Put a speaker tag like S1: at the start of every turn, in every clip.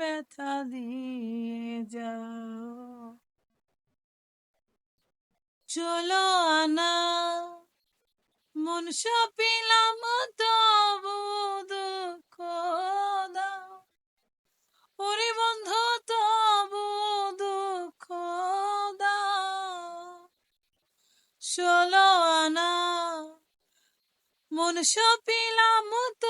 S1: ব্যথা দিয়ে যাও। চলো আনা, মন সপিলাম তবু দুঃখ দাও। ওরে বন্ধু, তবু দুঃখ দাও। ষোলো আনা, মন সপিলাম তবু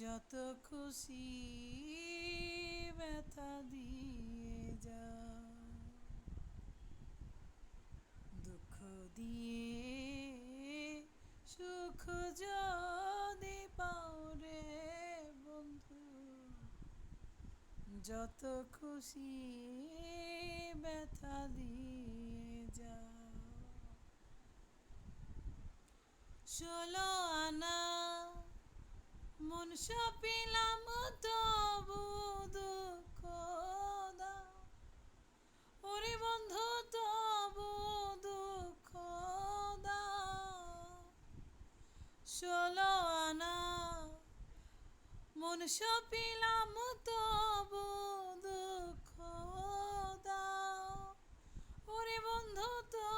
S1: যত খুশি ব্যথা দিয়ে যা দুঃখ দিয়ে, সুখ যদি পাও রে বন্ধু, যত খুশি ব্যথা দিয়ে যা ষোলো আনা মন সপিলাম তবু দুঃখ দাও। ওরে বন্ধু, তবু দুঃখ দাও। ষোলো আনা, মন সপিলাম তবু দুঃখ দাও। ওরে বন্ধু, তবু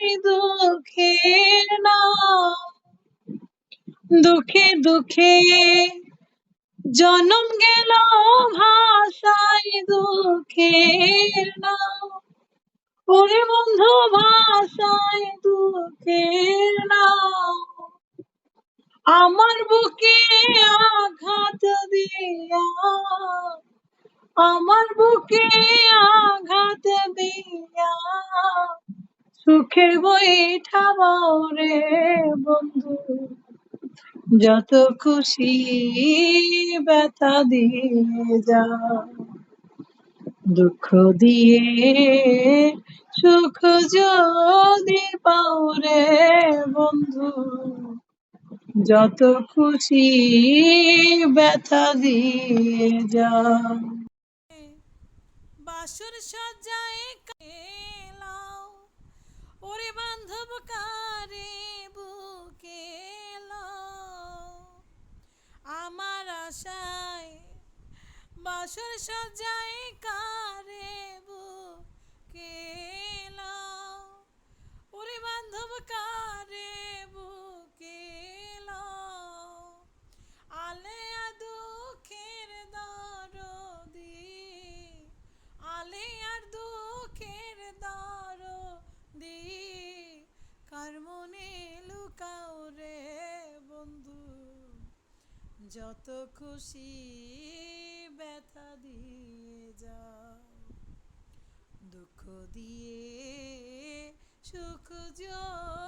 S1: যাও দুঃখের দুঃখে দুঃখে জনম গেল ভাষায় দুঃখের নাম। ওরে বন্ধু, ভাষায় দুঃখের আমার বুকে আঘাত দিয়া, আমার বুকে আঘাত দিয়া সুখে বৈঠাবাও রে বন্ধু। যত খুশি ব্যথা দিয়ে যা দুঃখ দিয়ে সুখ যদি পাও রে বন্ধু। যত খুশি ব্যথা দিয়ে যা বাসর সজ্জায় বাসর সজ্জায় কারে বুকে কারে বুকে লও। আলেয়া দুঃখের দরদি আলেয়ার দুঃখের দরদি। কার মনে লুকাও রে বন্ধু, যত খুশি দুঃখ দিয়ে সুখ জয়